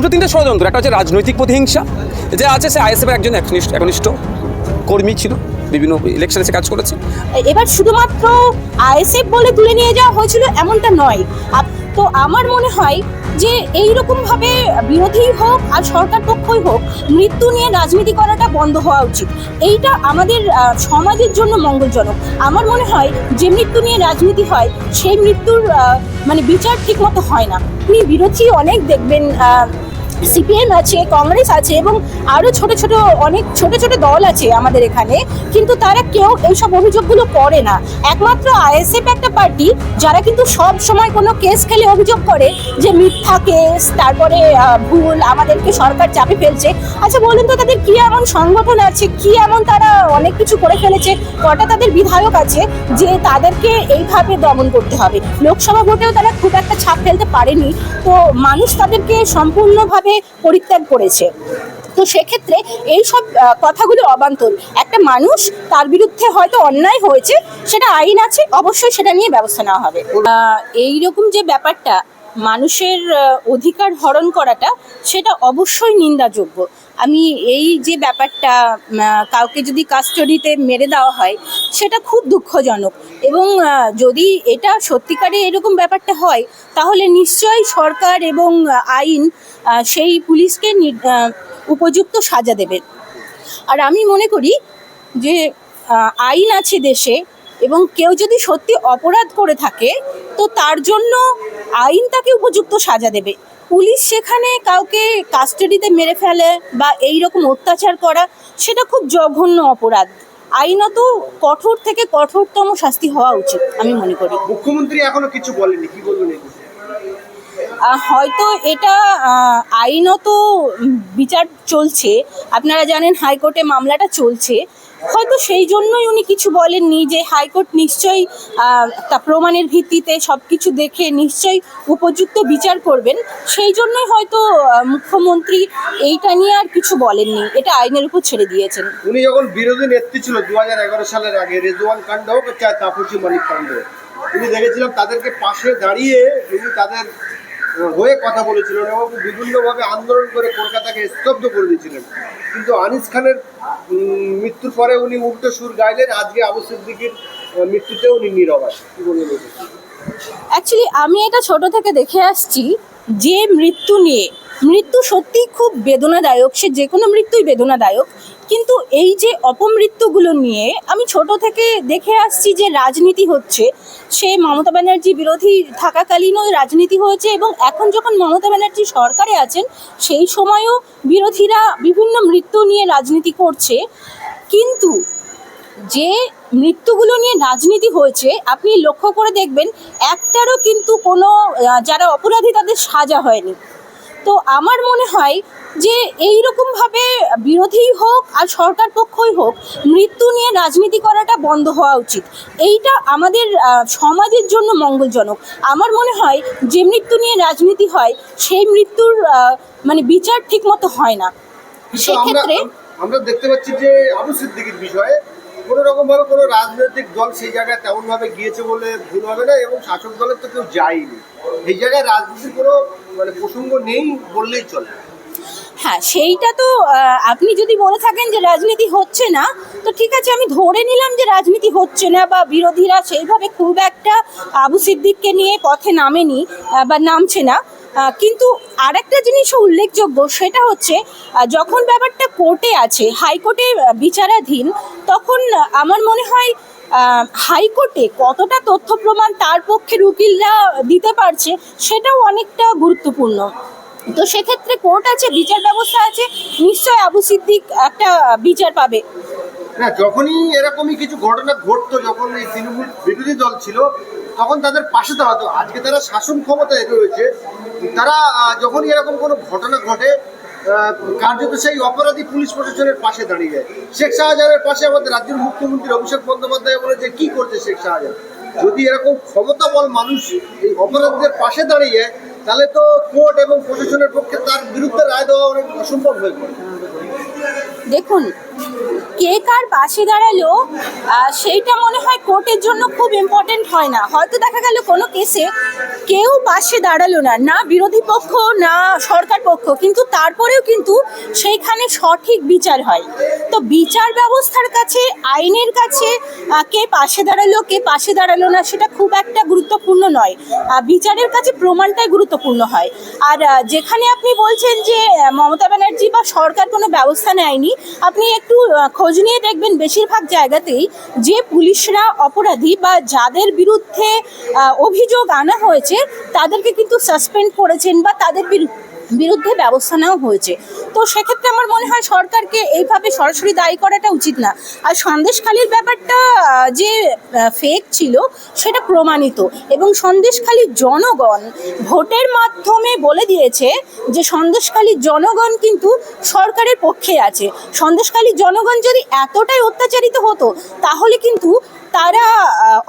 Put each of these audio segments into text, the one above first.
দুটো তিনটে ষড়যন্ত্র, একটা হচ্ছে রাজনৈতিক প্রতিহিংসা, যে আছে সে আইএসএফের একজন একনিষ্ঠ একনিষ্ঠ কর্মী ছিল, বিভিন্ন ইলেকশনে সে কাজ করেছে। এবার শুধুমাত্র আইএসএফ বলে তুলে নিয়ে যাওয়া হয়েছিল এমনটা নয়। তো আমার মনে হয় যে এই রকম ভাবে বিরোধী হোক আর সরকার পক্ষই হোক, মৃত্যু নিয়ে রাজনীতি করাটা বন্ধ হওয়া উচিত। এইটা আমাদের সমাজের জন্য মঙ্গলজনক। আমার মনে হয় যে মৃত্যু নিয়ে রাজনীতি হয়, সেই মৃত্যুর মানে বিচার ঠিক মতো হয় না। আপনি বিরোধী অনেক দেখবেন সিপিএম আছে, কংগ্রেস আছে এবং আরও ছোট ছোট অনেক ছোট ছোট দল আছে আমাদের এখানে, কিন্তু তারা কেউ এইসব অভিযোগগুলো করে না। একমাত্র আইএসএফ একটা পার্টি, যারা কিন্তু সব সময় কোনো কেস খেলে অভিযোগ করে যে মিথ্যা কেস, তারপরে ভুল, আমাদেরকে সরকার চাপে ফেলছে। আচ্ছা বলুন তো তাদের কি এমন সংগঠন আছে, কি এমন তারা অনেক কিছু করে ফেলেছে? কটা তাদের বিধায়ক আছে যে তাদেরকে এইভাবে দমন করতে হবে? লোকসভা ভোটেও তারা খুব একটা ছাপ ফেলতে পারেনি। তো মানুষ তাদেরকে সম্পূর্ণভাবে পরিত্যাগ করেছে। তো সেক্ষেত্রে এই সব কথাগুলো অবান্তর। একটা মানুষ তার বিরুদ্ধে হয়তো অন্যায় হয়েছে, সেটা আইন আছে, অবশ্যই সেটা নিয়ে ব্যবস্থা নেওয়া হবে। এই রকম যে ব্যাপারটা মানুষের অধিকার হরণ করাটা সেটা অবশ্যই নিন্দাযোগ্য। আমি এই যে ব্যাপারটা কাউকে যদি কাস্টডিতে মেরে দেওয়া হয়, সেটা খুব দুঃখজনক। এবং যদি এটা সত্যিকারে এরকম ব্যাপারটা হয়, তাহলে নিশ্চয়ই সরকার এবং আইন সেই পুলিশকে উপযুক্ত সাজা দেবে। আর আমি মনে করি যে আইন আছে দেশে এবং কেউ যদি সত্যি অপরাধ করে থাকে, তো তার জন্য আইন তাকে উপযুক্ত সাজা দেবে। পুলিশ সেখানে কাউকে কাস্টাডিতে মেরে ফেলে বা এই রকম অত্যাচার করা সেটা খুব জঘন্য অপরাধ। আইনত কঠোর থেকে কঠোরতম শাস্তি হওয়া উচিত আমি মনে করি। মুখ্যমন্ত্রী এখনও কিছু বলেনি কি বলবেন হয়তো এটা আইনত বিচার চলছে। আপনারা জানেন হাইকোর্টে মামলাটা চলছে। হয়তো সেই জন্যই উনি কিছু বলেননি যে হাইকোর্ট নিশ্চয়ই তা প্রমাণের ভিত্তিতে সব কিছু দেখে নিশ্চয়ই উপযুক্ত বিচার করবেন। সেই জন্যই হয়তো মুখ্যমন্ত্রী এইটা নিয়ে আর কিছু বলেননি। এটা আইনের উপর ছেড়ে দিয়েছেন। উনি যখন বিরোধী নেত্রী ছিল দু হাজার এগারো সালের আগে, রেজওয়ান কাণ্ড হোক চায় তাপসী মালিক কাণ্ড। তিনি দেখেছিলাম তাদেরকে পাশে দাঁড়িয়ে উনি তাদের হয়ে কথা বলেছিলেন এবং বিভিন্নভাবে আন্দোলন করে কলকাতাকে স্তব্ধ করে দিয়েছিলেন। কিন্তু আনিস খানের মৃত্যুর পরে উনি উল্টো সুর গাইলেন, আজকে আবু সিদ্দিকির মৃত্যুতে উনি নীরব কি বলবেন অ্যাকচুয়ালি আমি এটা ছোট থেকে দেখে আসছি, যে মৃত্যু নিয়ে মৃত্যু সত্যিই খুব বেদনাদায়ক, সে যে কোনো মৃত্যুই বেদনাদায়ক। কিন্তু এই যে অপমৃত্যুগুলো নিয়ে আমি ছোট থেকে দেখে আসছি যে রাজনীতি হচ্ছে, সে মমতা ব্যানার্জি বিরোধী থাকাকালীনও রাজনীতি হয়েছে এবং এখন যখন মমতা ব্যানার্জি সরকারে আছেন, সেই সময়ও বিরোধীরা বিভিন্ন মৃত্যু নিয়ে রাজনীতি করছে। কিন্তু যে মৃত্যুগুলো নিয়ে রাজনীতি হয়েছে, আপনি লক্ষ্য করে দেখবেন, একটারও কিন্তু কোনো যারা অপরাধী তাদের সাজা হয়নি। তো আমার মনে হয় যে এই রকমভাবে বিরোধী হোক আর সরকার পক্ষই হোক মৃত্যু নিয়ে রাজনীতি করাটা বন্ধ হওয়া উচিত। এইটা আমাদের সমাজের জন্য মঙ্গলজনক। আমার মনে হয় যে মৃত্যু নিয়ে রাজনীতি হয় সেই মৃত্যুর মানে বিচার ঠিকমতো হয় না। সেক্ষেত্রে আমরা দেখতে পাচ্ছি যে আবু সিদ্দিকির বিষয়ে কোনো রকম ভাবে কোনো রাজনৈতিক দল সেই জায়গায় তেমন ভাবে গিয়েছে বলে ভুল হবে না এবং শাসক দলের তো কেউ যায়নি। এই জায়গায় রাজনীতির কোনো মানে প্রসঙ্গ নেই বললেই চলে। হ্যাঁ সেইটা তো আপনি যদি বলে থাকেন যে রাজনীতি হচ্ছে না, তো ঠিক আছে, আমি ধরে নিলাম যে রাজনীতি হচ্ছে না বা বিরোধীরা সেইভাবে খুব একটা আবু সিদ্দিককে নিয়ে পথে নামেনি বা নামছে না। কিন্তু আরেকটা জিনিসও উল্লেখযোগ্য, সেটা হচ্ছে যখন ব্যাপারটা কোর্টে আছে, হাইকোর্টে বিচারাধীন, তখন আমার মনে হয় হাইকোর্টে কতটা তথ্য প্রমাণ তার পক্ষে উকিলরা দিতে পারছে, সেটাও অনেকটা গুরুত্বপূর্ণ। তো সেক্ষেত্রে কোর্ট আছে, বিচার ব্যবস্থা আছে, নিশ্চয় আবু সিদ্দিক একটা বিচার পাবে। না, যখনই এরকমই কিছু ঘটনা ঘটতো, যখন এই তৃণমূল বিরোধী দল ছিল তখন তাদের পাশে দাঁড়াতো। আজকে তারা শাসন ক্ষমতায় রয়েছে। তারা যখনই এরকম কোনো ঘটনা ঘটে কার্যত সেই অপরাধী পুলিশ প্রশাসনের পাশে দাঁড়িয়ে যায়। শেখ শাহজাহানের পাশে আমাদের রাজ্যের মুখ্যমন্ত্রী অভিষেক বন্দ্যোপাধ্যায় বলে যে, কি করছে শেখ শাহজাহান? যদি এরকম ক্ষমতাবল মানুষ এই অপরাধীদের পাশে দাঁড়িয়ে, তাহলে তো কোর্ট এবং প্রশাসনের পক্ষে তার বিরুদ্ধে রায় দেওয়া অনেক অসম্ভব হয়ে পড়ে। দেখুন, কে কার পাশে দাঁড়াল সেইটা মনে হয় কোর্টের জন্য খুব ইম্পর্টেন্ট হয় না। হয়তো দেখা গেল কোনো কেসে কেউ পাশে দাঁড়াল না না বিরোধী পক্ষ, না সরকার পক্ষ, কিন্তু তারপরেও কিন্তু সেইখানে সঠিক বিচার হয়। তো বিচার ব্যবস্থার কাছে, আইনের কাছে কে পাশে দাঁড়াল, কে পাশে দাঁড়াল না, সেটা খুব একটা গুরুত্বপূর্ণ নয়। বিচারের কাছে প্রমাণটাই গুরুত্বপূর্ণ হয়। আর যেখানে আপনি বলছেন যে মমতা ব্যানার্জি বা সরকার কোনো ব্যবস্থা নেয়নি আপনি একটু খোঁজ নিয়ে দেখবেন বেশিরভাগ জায়গাতেই যে পুলিশরা অপরাধী বা যাদের বিরুদ্ধে অভিযোগ আনা হয়েছে, তাদেরকে কিন্তু সাসপেন্ড করেছেন বা তাদের বিরু- বিরুদ্ধে ব্যবস্থা নেওয়া হয়েছে। তো সেক্ষেত্রে আমার মনে হয় সরকারকে এইভাবে সরাসরি দায়ী করাটা উচিত না। আর সন্দেশখালির ব্যাপারটা যে ফেক ছিল, সেটা প্রমাণিত। এবং সন্দেশখালীর জনগণ ভোটের মাধ্যমে বলে দিয়েছে যে সন্দেশখালীর জনগণ কিন্তু সরকারের পক্ষে আছে। সন্দেশখালীর জনগণ যদি এতটাই অত্যাচারিত হতো, তাহলে কিন্তু তারা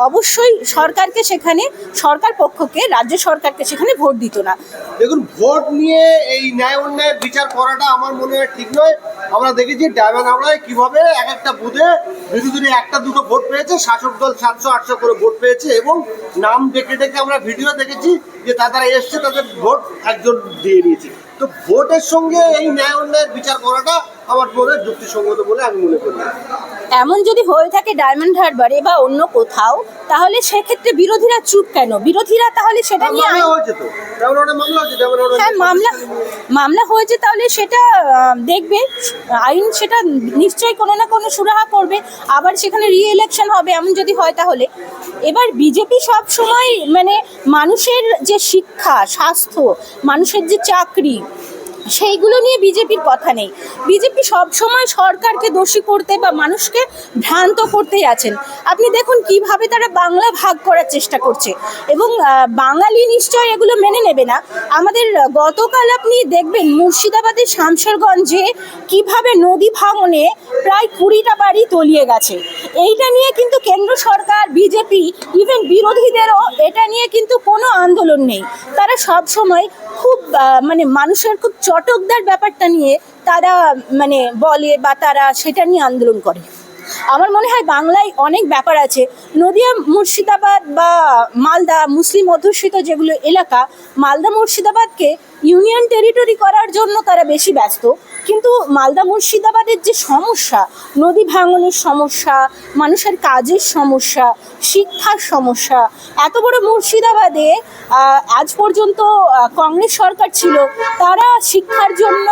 অবশ্যই সরকারকে সেখানে, সরকার পক্ষকে, রাজ্য সরকারকে সেখানে ভোট দিত না। দেখুন, ভোট নিয়ে এই ন্যায় অন্যায়ের বিচার করাটা আমার মনে হয় ঠিক নয়। আমরা দেখেছি ডায়মন্ড হাওড়ায় কীভাবে এক একটা বুথে বিরোধী একটা দুটো ভোট পেয়েছে, শাসক দল সাতশো, আটশো করে ভোট পেয়েছে এবং নাম ডেকে ডেকে আমরা ভিডিও দেখেছি যে তারা এসছে, তাদের ভোট একজন দিয়ে দিয়েছে। তো ভোটের সঙ্গে এই ন্যায় অন্যায়ের বিচার করাটা আমার মনে হয় যুক্তিসঙ্গত বলে আমি মনে করি এমন যদি হয়ে থাকে ডায়মন্ড হারবারে বা অন্য কোথাও তাহলে সেক্ষেত্রে বিরোধীরা চুপ কেন? বিরোধীরা তাহলে সেটা নিয়ে ডায়মন্ড হাওড়ায় হ্যাঁ মামলা মামলা হয়েছে তাহলে সেটা দেখবে। আইন সেটা নিশ্চয়ই কোনো না কোনো সুরাহা করবে। আবার সেখানে রি ইলেকশন হবে এমন যদি হয় তাহলে। এবার বিজেপি সব সময় মানে মানুষের যে শিক্ষা স্বাস্থ্য মানুষের যে চাকরি সেইগুলো নিয়ে বিজেপির কথা নেই। বিজেপি সব সময় সরকারকে দোষী করতে বা মানুষকে ভ্রান্ত করতেই আছেন। আপনি দেখুন কীভাবে তারা বাংলা ভাগ করার চেষ্টা করছে। এবং বাঙালি নিশ্চয় এগুলো মেনে নেবে না। আমাদের গতকাল আপনি দেখবেন মুর্শিদাবাদের শামশেরগঞ্জে কীভাবে নদী ভাঙনে প্রায় কুড়িটা বাড়ি তলিয়ে গেছে। এইটা নিয়ে কিন্তু কেন্দ্র সরকার, বিজেপি ইভেন বিরোধীদেরও এটা নিয়ে কিন্তু কোনো আন্দোলন নেই। তারা সব সময় খুব মানে মানুষের খুব চটকদার ব্যাপারটা নিয়ে তারা মানে বলে বা তারা সেটা নিয়ে আন্দোলন করে। আমার মনে হয় বাংলায় অনেক ব্যাপার আছে। নদিয়া মুর্শিদাবাদ বা মালদা মুসলিম অধ্যুষিত যেগুলো এলাকা, মালদা মুর্শিদাবাদকে ইউনিয়ন টেরিটরি করার জন্য তারা বেশি ব্যস্ত। কিন্তু মালদা মুর্শিদাবাদের যে সমস্যা, নদী ভাঙনের সমস্যা, মানুষের কাজের সমস্যা, শিক্ষার সমস্যা, এত বড় মুর্শিদাবাদে আজ পর্যন্ত কংগ্রেস সরকার ছিল, তারা শিক্ষার জন্য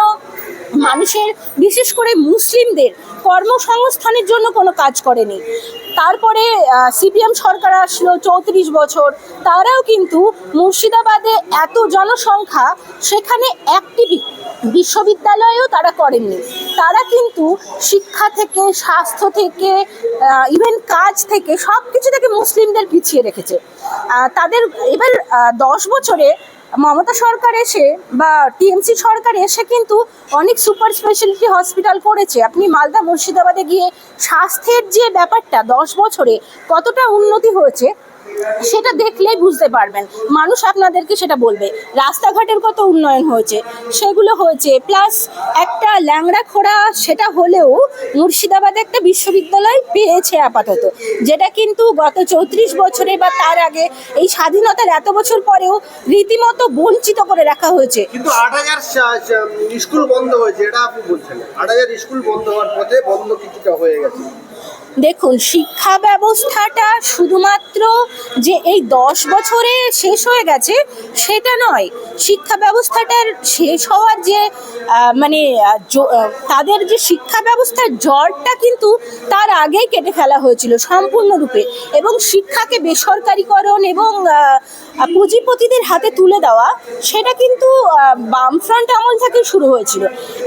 মানুষের, বিশেষ করে মুসলিমদের কর্মসংস্থানের জন্য কোনো কাজ করেনি। তারপরে সিপিএম সরকার আসলো চৌত্রিশ বছর। তারাও কিন্তু মুর্শিদাবাদে এত জনসংখ্যা, সেখানে একটি বিশ্ববিদ্যালয়েও তারা করেননি। তারা কিন্তু শিক্ষা থেকে, স্বাস্থ্য থেকে ইভেন কাজ থেকে সব কিছু থেকে মুসলিমদের পিছিয়ে রেখেছে। তাদের এবার দশ বছরে মমতা সরকার এসে বা টিএমসি সরকার এসে কিন্তু অনেক সুপার স্পেশালিটি হসপিটাল করেছে। আপনি মালদা মুর্শিদাবাদে গিয়ে স্বাস্থ্যের যে ব্যাপারটা দশ বছরে কতটা উন্নতি হয়েছে সেটা দেখলেই বুঝতে পারবেন। মানুষ আপনাদেরকে সেটা বলবে। রাস্তাঘাটের কত উন্নয়ন হয়েছে। সেগুলো হয়েছে। প্লাস একটা ল্যাংড়া খোড়া, সেটা হলেও মুর্শিদাবাদে একটা বিশ্ববিদ্যালয় পেয়েছে আপাতত। যেটা কিন্তু গত চৌত্রিশ বছরে বা তার আগে এই স্বাধীনতার এত বছর পরেও রীতিমতো বঞ্চিত করে রাখা হয়েছে। কিন্তু আট হাজার স্কুল বন্ধ হয়েছে, এটা আপনি বলছেন। আট হাজার স্কুল বন্ধ হওয়ার পথে বন্ধ কিছুটা হয়ে গেছে। দেখুন শিক্ষা ব্যবস্থাটা শুধুমাত্র যে এই দশ বছরে শেষ হয়ে গেছে, সেটা নয়। শিক্ষা ব্যবস্থাটার শেষ হওয়ার যে মানে তাদের যে শিক্ষা ব্যবস্থার জ্বরটা কিন্তু তার আগেই কেটে ফেলা হয়েছিল সম্পূর্ণরূপে। এবং শিক্ষাকে বেসরকারিকরণ এবং পুঁজিপতিদের হাতে তুলে দেওয়া, সেটা কিন্তু বামফ্রন্ট আমল থেকে শুরু হয়েছিল।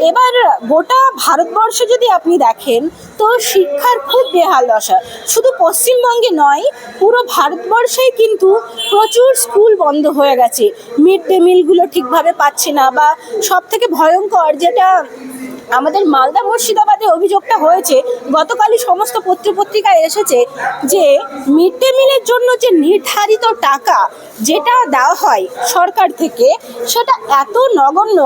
এবার গোটা ভারতবর্ষে যদি আপনি দেখেন, তো শিক্ষার খুব বেহাল দশা। শুধু পশ্চিমবঙ্গে নয়, পুরো ভারতবর্ষে কিন্তু প্রচুর স্কুল বন্ধ হয়ে গেছে। মিড ডে মিলগুলো ঠিকভাবে পাচ্ছে না বা সব থেকে ভয়ঙ্কর যেটা আমাদের মালদা মুর্শিদাবাদে অভিযোগটা হয়েছে, গতকালই সমস্ত পত্রপত্রিকায় এসেছে যে মিড ডে মিলের জন্য যে নির্ধারিত টাকা যেটা দেওয়া হয় সরকার থেকে, সেটা এত নগণ্য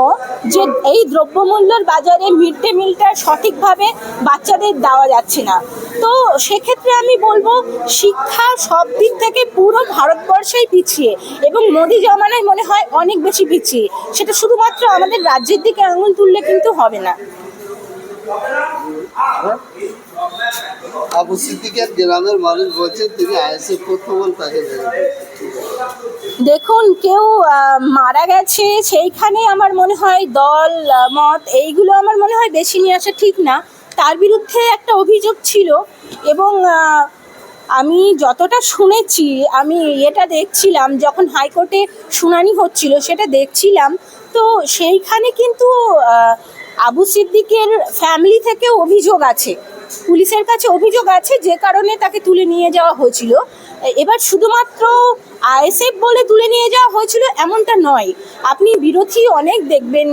যে এই দ্রব্যমূল্যর বাজারে মিড ডে মিলটা সঠিকভাবে বাচ্চাদের দেওয়া যাচ্ছে না। তো সেক্ষেত্রে আমি বলব, শিক্ষা সব দিক থেকে পুরো ভারতবর্ষেই পিছিয়ে এবং মোদি জমানায় মনে হয় অনেক বেশি পিছিয়ে। সেটা শুধুমাত্র আমাদের রাজ্যের দিকে আঙুল তুললে কিন্তু হবে না। আবু সিদ্দিকের গ্রামের মানুষ বলছেন, তিনি তাকে দেখুন, কেউ মারা গেছে সেইখানে আমার মনে হয় দল মত, এইগুলো আমার মনে হয় বেশি নিয়ে আসা ঠিক না। তার বিরুদ্ধে একটা অভিযোগ ছিল এবং আমি যতটা শুনেছি, আমি এটা দেখছিলাম, যখন হাইকোর্টে শুনানি হচ্ছিল, সেটা দেখছিলাম। তো সেইখানে কিন্তু আবু সিদ্দিকের ফ্যামিলি থেকে অভিযোগ আছে। পুলিশের কাছে অভিযোগ আছে যে কারণে তাকে তুলে নিয়ে যাওয়া হয়েছিল। এবার শুধুমাত্র আইএসএফ বলে তুলে নিয়ে যাওয়া হয়েছিল এমনটা নয়। আপনি বিরোধী অনেক দেখবেন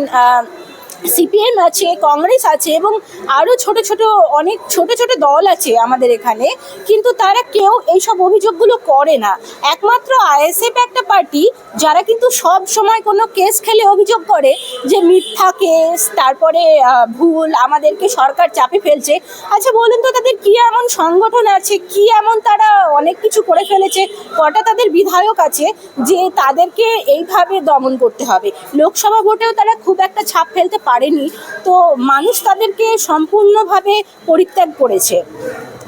সিপিএম আছে, কংগ্রেস আছে এবং আরও ছোট ছোট, অনেক ছোট ছোট দল আছে আমাদের এখানে, কিন্তু তারা কেউ এইসব অভিযোগগুলো করে না। একমাত্র আইএসএফ একটা পার্টি, যারা কিন্তু সব সময় কোনো কেস খেলে অভিযোগ করে যে মিথ্যা কেস, তারপরে ভুল, আমাদেরকে সরকার চাপে ফেলছে। আচ্ছা বলুন তো তাদের কি এমন সংগঠন আছে, কি এমন তারা অনেক কিছু করে ফেলেছে, কটা তাদের বিধায়ক আছে যে তাদেরকে এইভাবে দমন করতে হবে? লোকসভা ভোটেও তারা খুব একটা ছাপ ফেলতে পারেনি তো মানুষ তাদেরকে সম্পূর্ণভাবে পরিত্যাগ করেছে।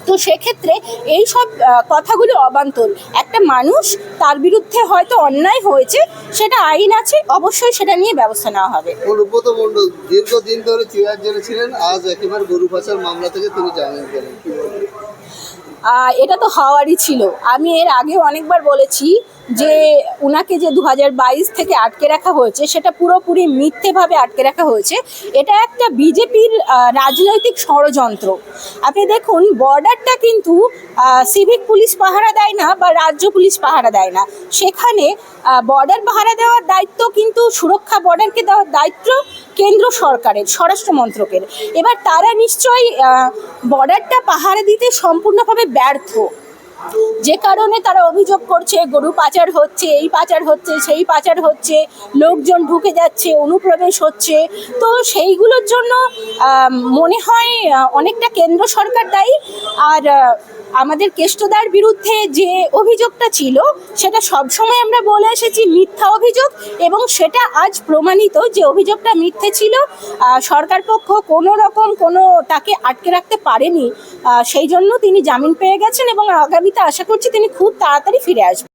তো সেক্ষেত্রে এই সব কথাগুলো অবান্তর। একটা মানুষ তার বিরুদ্ধে হয়তো অন্যায় হয়েছে সেটা আইন আছে অবশ্যই সেটা নিয়ে ব্যবস্থা নেওয়া হবে। অনুব্রত মণ্ডল দীর্ঘদিন ধরে চিরার জেলে ছিলেন আজ একেবারে গরু পাচার মামলা থেকে তিনি জামিন পেলেন। এটা তো হওয়ারই ছিল। আমি এর আগেও অনেকবার বলেছি যে ওনাকে যে দু থেকে আটকে রাখা হয়েছে, সেটা পুরোপুরি মিথ্যেভাবে আটকে রাখা হয়েছে। এটা একটা বিজেপির রাজনৈতিক ষড়যন্ত্র। আপনি দেখুন, বর্ডারটা কিন্তু সিভিক পুলিশ পাহারা দেয় না বা রাজ্য পুলিশ পাহারা দেয় না। সেখানে বর্ডার পাহারা দেওয়ার দায়িত্ব কিন্তু সুরক্ষা বর্ডারকে দেওয়ার দায়িত্ব কেন্দ্র সরকারের, স্বরাষ্ট্র মন্ত্রকের। এবার তারা নিশ্চয়ই বর্ডারটা পাহারা দিতে সম্পূর্ণভাবে ব্যর্থ। যে কারণে তারা অভিযোগ করছে, গরু পাচার হচ্ছে, এই পাচার হচ্ছে, সেই পাচার হচ্ছে, লোকজন ঢুকে যাচ্ছে, অনুপ্রবেশ হচ্ছে। তো সেইগুলোর জন্য মনে হয় অনেকটা কেন্দ্র সরকার দায়ী। আর আমাদের কেষ্টদার বিরুদ্ধে যে অভিযোগটা ছিল, সেটা সবসময় আমরা বলে এসেছি, মিথ্যা অভিযোগ, এবং সেটা আজ প্রমাণিত যে অভিযোগটা মিথ্যে ছিল। সরকার পক্ষ কোনো রকম কোনো তাকে আটকে রাখতে পারেনি। সেই জন্য তিনি জামিন পেয়ে গেছেন, এবং আগামীতে আশা করছি তিনি খুব তাড়াতাড়ি ফিরে আসবেন।